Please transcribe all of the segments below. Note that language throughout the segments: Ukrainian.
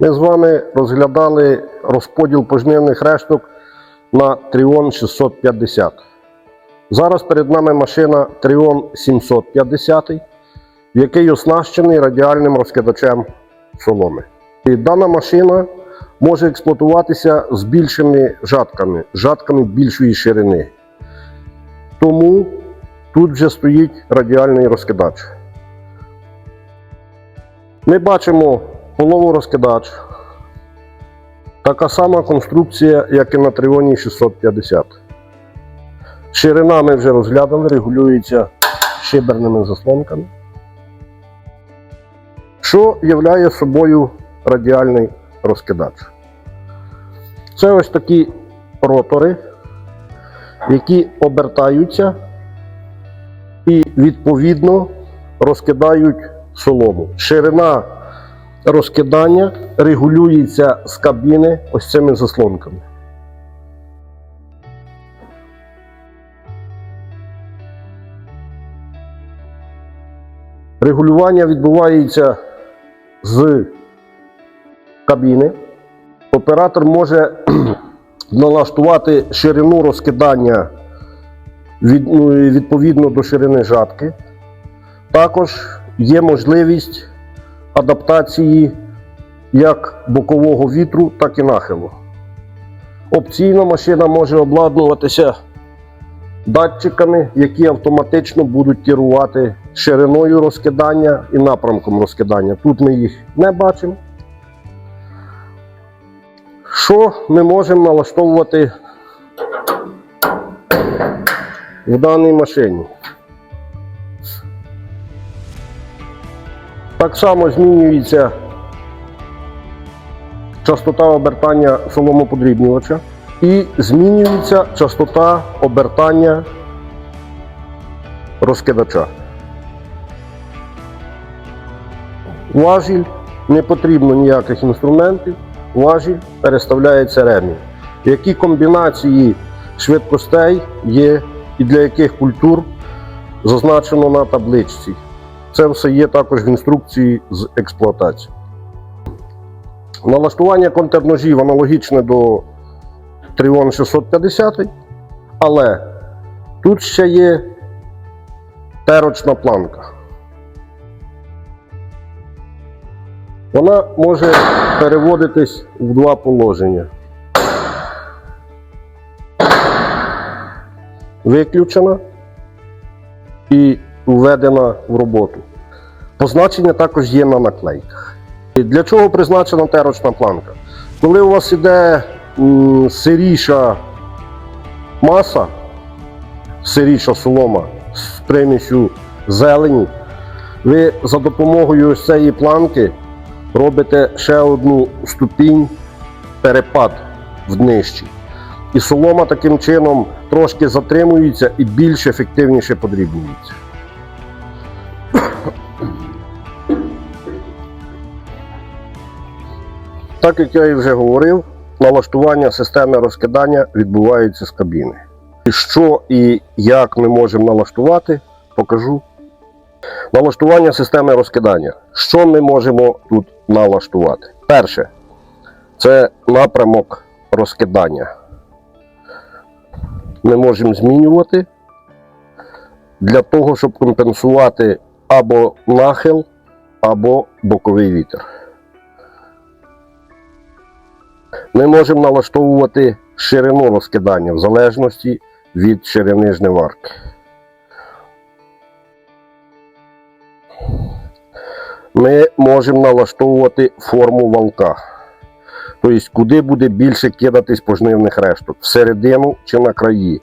Ми з вами розглядали розподіл пожнивних решток на Тріон 650. Зараз перед нами машина Тріон 750, який оснащений радіальним розкидачем соломи. І дана машина може експлуатуватися з більшими жатками, жатками більшої ширини. Тому тут вже стоїть радіальний розкидач. Ми бачимо половорозкидач. Така сама конструкція, як і на Тріоні 650. Ширина ми вже розглядали, регулюється шиберними заслонками. Що являє собою радіальний розкидач? Це ось такі ротори, які обертаються і відповідно розкидають солому. Ширина розкидання регулюється з кабіни ось цими заслонками. Регулювання відбувається з кабіни. Оператор може налаштувати ширину розкидання ну, відповідно до ширини жатки. Також є можливість адаптації як бокового вітру, так і нахилу. Опційно машина може обладнуватися датчиками, які автоматично будуть керувати шириною розкидання і напрямком розкидання. Тут ми їх не бачимо. Що ми можемо налаштовувати в даній машині? Так само змінюється частота обертання соломоподрібнювача і змінюється частота обертання розкидача. Важіль не потрібно ніяких інструментів, важіль переставляється ремінь. Які комбінації швидкостей є і для яких культур зазначено на табличці. Це все є також в інструкції з експлуатації. Налаштування контрножів аналогічне до Trion 650, але тут ще є терочна планка. Вона може переводитись в два положення. Виключена введена в роботу. Позначення також є на наклейках. Для чого призначена терочна планка? Коли у вас іде сиріша маса, сиріша солома з примісю зелені, ви за допомогою цієї планки робите ще одну ступінь перепад в днищі. І солома таким чином трошки затримується і більш ефективніше подрібнюється. Так як я і вже говорив, налаштування системи розкидання відбувається з кабіни. І що і як ми можемо налаштувати, покажу. Налаштування системи розкидання. Що ми можемо тут налаштувати? Перше, це напрямок розкидання. Ми можемо змінювати для того, щоб компенсувати або нахил, або боковий вітер. Ми можемо налаштовувати ширину розкидання в залежності від ширини жниварки. Ми можемо налаштовувати форму валка. Тобто, куди буде більше кидатись пожнивних решток, всередину чи на краї.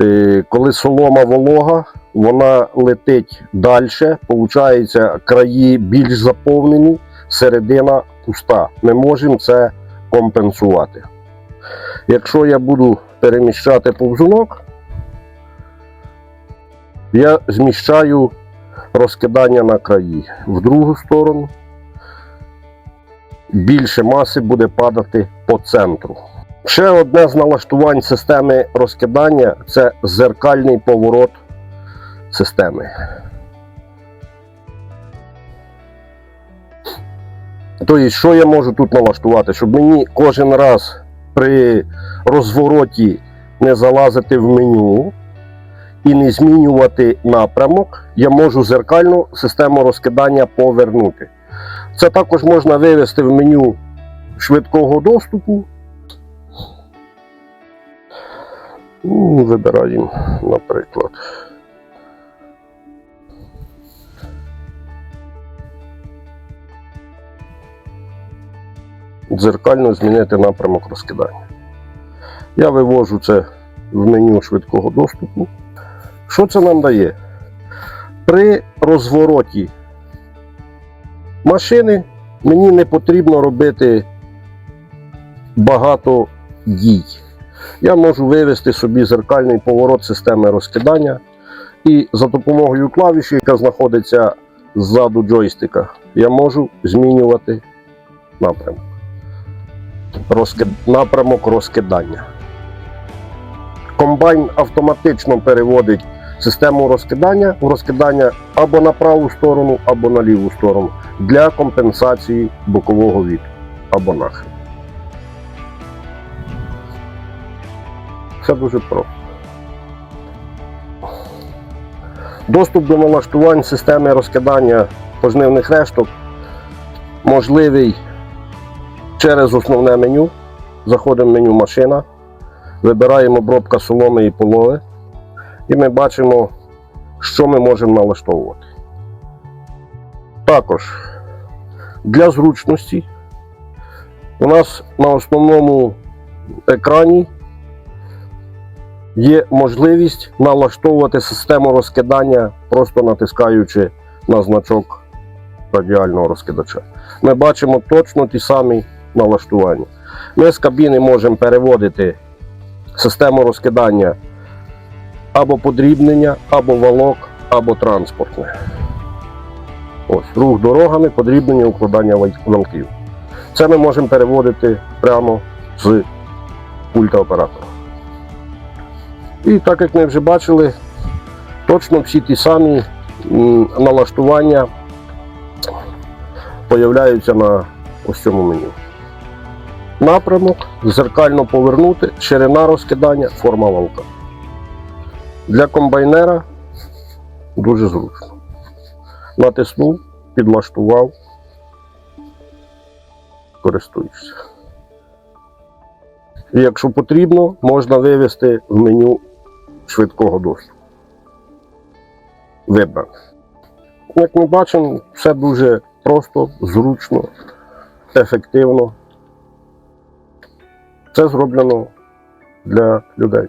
Е, Коли солома волога, вона летить далі, виходить, краї більш заповнені, середина пуста. Ми можемо це компенсувати. Якщо я буду переміщати повзунок, я зміщаю розкидання на краї. В другу сторону більше маси буде падати по центру. Ще одне з налаштувань системи розкидання це зеркальний поворот системи. Тобто, що я можу тут налаштувати, щоб мені кожен раз при розвороті не залазити в меню і не змінювати напрямок, я можу зеркальну систему розкидання повернути. Це також можна вивести в меню швидкого доступу. Ну, Вибираємо, наприклад. Дзеркально змінити напрямок розкидання. Я вивожу це в меню швидкого доступу. Що це нам дає? При розвороті машини мені не потрібно робити багато дій. Я можу вивести собі зеркальний поворот системи розкидання і за допомогою клавіші, яка знаходиться ззаду джойстика, я можу змінювати напрямок. Розкид... Напрямок розкидання. Комбайн автоматично переводить систему розкидання в розкидання або на праву сторону, або на ліву сторону для компенсації бокового вітру або нахилу. Все дуже просто. Доступ до налаштувань системи розкидання пожнивних решток можливий через основне меню. Заходимо в меню машина, вибираємо обробка соломи і полови, і ми бачимо, що ми можемо налаштовувати. Також для зручності у нас на основному екрані є можливість налаштовувати систему розкидання, просто натискаючи на значок радіального розкидача. Ми бачимо точно ті самі налаштування. Ми з кабіни можемо переводити систему розкидання або подрібнення, або валок, або транспортне. Ось, рух дорогами, подрібнення, укладання валків. Це ми можемо переводити прямо з пульта оператора. І так як ми вже бачили, точно всі ті самі налаштування появляються на ось цьому меню. Напрямок, зеркально повернути, ширина розкидання, форма валка. Для комбайнера дуже зручно. Натиснув, підлаштував, користуєшся. І якщо потрібно, можна вивести в меню швидкого доступу. Вибрати. Як ми бачимо, все дуже просто, зручно, ефективно. Це зроблено для людей.